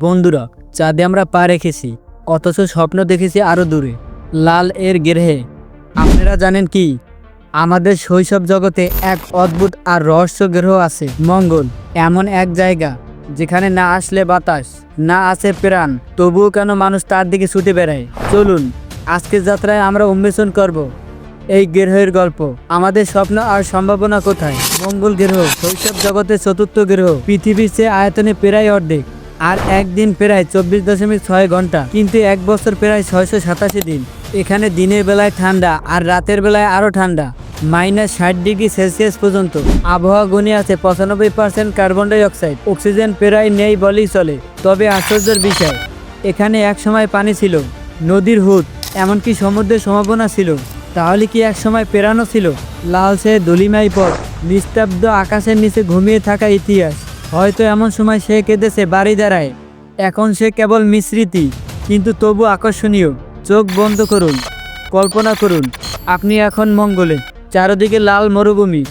বন্ধুরা, চাঁদে আমরা পা রেখেছি, অথচ স্বপ্ন দেখেছি আরও দূরে। লাল এর গেরহে। আপনারা জানেন কি? আমাদের শৈশব জগতে এক অদ্ভুত আর রহস্য গ্রহ আছে, মঙ্গল। এমন এক জায়গা, যেখানে না আসলে বাতাস, না আসে প্রাণ, তবুও কেন মানুষ তার দিকে ছুটে বেড়ায়? চলুন, আজকের যাত্রায় আমরা উন্মেষণ করব এই গ্রহের গল্প। আমাদের স্বপ্ন আর সম্ভাবনা কোথায়? মঙ্গল গ্রহ, শৈশব জগতের চতুর্থ গ্রহ, পৃথিবীর চেয়ে আয়তনে প্রায় অর্ধেক। আর একদিন প্রায় চব্বিশ দশমিক ছয় ঘণ্টা, কিন্তু এক বছর প্রায় ছয়শো সাতাশি দিন। এখানে দিনের বেলায় ঠান্ডা আর রাতের বেলায় আরও ঠান্ডা, মাইনাস ষাট ডিগ্রি সেলসিয়াস পর্যন্ত। আবহাওয়া গুণে আছে পঁচানব্বই percent carbon dioxide. Oxygen প্রায় নেই বলেই চলে, তবে আশ্চর্যের বিষয়, এখানে এক সময় পানি ছিল, নদীর হুদ, এমনকি সমুদ্রের সম্ভাবনা ছিল। তাহলে কি এক সময় পেরানো ছিল? লালসে দলিমাই পথ, নিস্তব্ধ আকাশের নিচে ঘুমিয়ে থাকা ইতিহাস। হয়তো এমন সময় সে কেঁদেছে বাড়ি দাঁড়ায়। এখন সে কেবল মিশ্রিতি কিন্তু তবু আকর্ষণীয়। চোখ বন্ধ করুন, কল্পনা করুন, আপনি এখন মঙ্গলে, চারদিকে লাল মরুভূমি,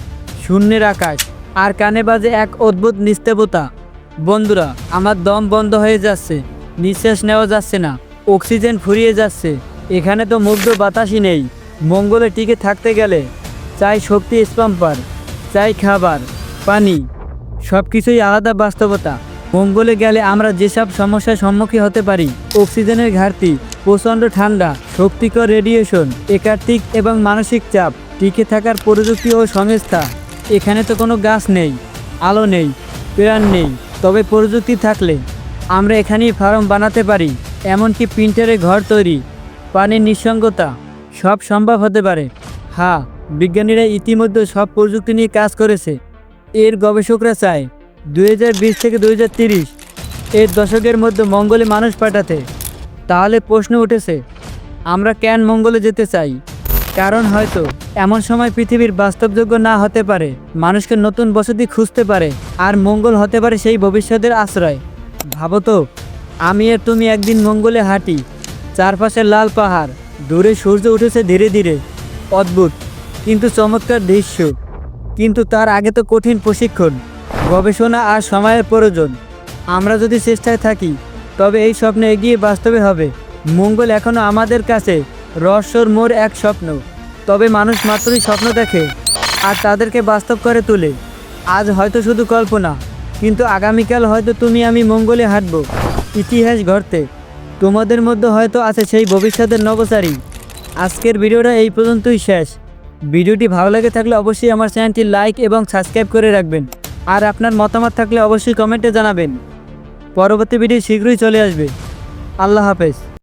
শূন্যের আকাশ, আর কানে বাজে এক অদ্ভুত নিস্তেবতা। বন্ধুরা, আমার দম বন্ধ হয়ে যাচ্ছে, নিঃশ্বাস নেওয়া যাচ্ছে না, অক্সিজেন ফুরিয়ে যাচ্ছে, এখানে তো মুগ্ধ বাতাসই নেই। মঙ্গলে টিকে থাকতে গেলে, চাই শক্তি স্পাম্পার, চাই খাবার, পানি। সব কিছুই আলাদা বাস্তবতা। মঙ্গলে গেলে আমরা যেসব সমস্যার সম্মুখীন হতে পারি, অক্সিজেনের ঘাটতি, প্রচণ্ড ঠান্ডা, শক্তিকর রেডিয়েশন একার্তিক এবং মানসিক চাপ, টিকে থাকার প্রযুক্তি ও সংস্থা, এখানে তো কোনো গাছ নেই, আলো নেই, প্রাণ নেই, তবে প্রযুক্তি থাকলে আমরা এখানেই ফার্ম বানাতে পারি, এমনকি প্রিন্টারে ঘর তৈরি, পানির নিঃসঙ্গতা, সব সম্ভব হতে পারে। হ্যাঁ বিজ্ঞানীরা ইতিমধ্যে সব প্রযুক্তি নিয়ে কাজ করেছে। এর গবেষকরা চায় দুই হাজার বিশ থেকে দুই এর দশকের মধ্যে মঙ্গলে মানুষ পাঠাতে। তাহলে প্রশ্ন উঠেছে, আমরা কেন মঙ্গলে যেতে চাই? কারণ হয়তো এমন সময় পৃথিবীর বাস্তবযোগ্য না হতে পারে, মানুষকে নতুন বসতি খুঁজতে পারে, আর মঙ্গল হতে পারে সেই ভবিষ্যতের আশ্রয়। ভাবো তো, আমি আর তুমি একদিন মঙ্গলে হাঁটি, চারপাশে লাল পাহাড়, দূরে সূর্য উঠেছে ধীরে ধীরে। অদ্ভুত, কিন্তু চমৎকার দৃশ্য। কিন্তু তার আগে তো কঠিন প্রশিক্ষণ, গবেষণা আর সময়ের প্রয়োজন। আমরা যদি চেষ্টায় থাকি, তবে এই স্বপ্ন এগিয়ে বাস্তবে হবে। মঙ্গল এখনও আমাদের কাছে রহস্যর মোর এক স্বপ্ন। তবে মানুষ মাত্রই স্বপ্ন দেখে আর তাদেরকে বাস্তব করে তোলে। আজ হয়তো শুধু কল্পনা, কিন্তু আগামীকাল হয়তো তুমি আমি মঙ্গলে হাঁটব। ইতিহাস ঘটতে তোমাদের মধ্যে হয়তো আছে সেই ভবিষ্যতের নবচারী। আজকের ভিডিওটা এই পর্যন্তই শেষ। ভিডিওটি ভালো লেগে থাকলে অবশ্যই আমার চ্যানেলটি লাইক এবং সাবস্ক্রাইব করে রাখবেন। আর আপনার মতামত থাকলে অবশ্যই কমেন্টে জানাবেন। পরবর্তী ভিডিও শীঘ্রই চলে আসবে। আল্লাহ হাফেজ।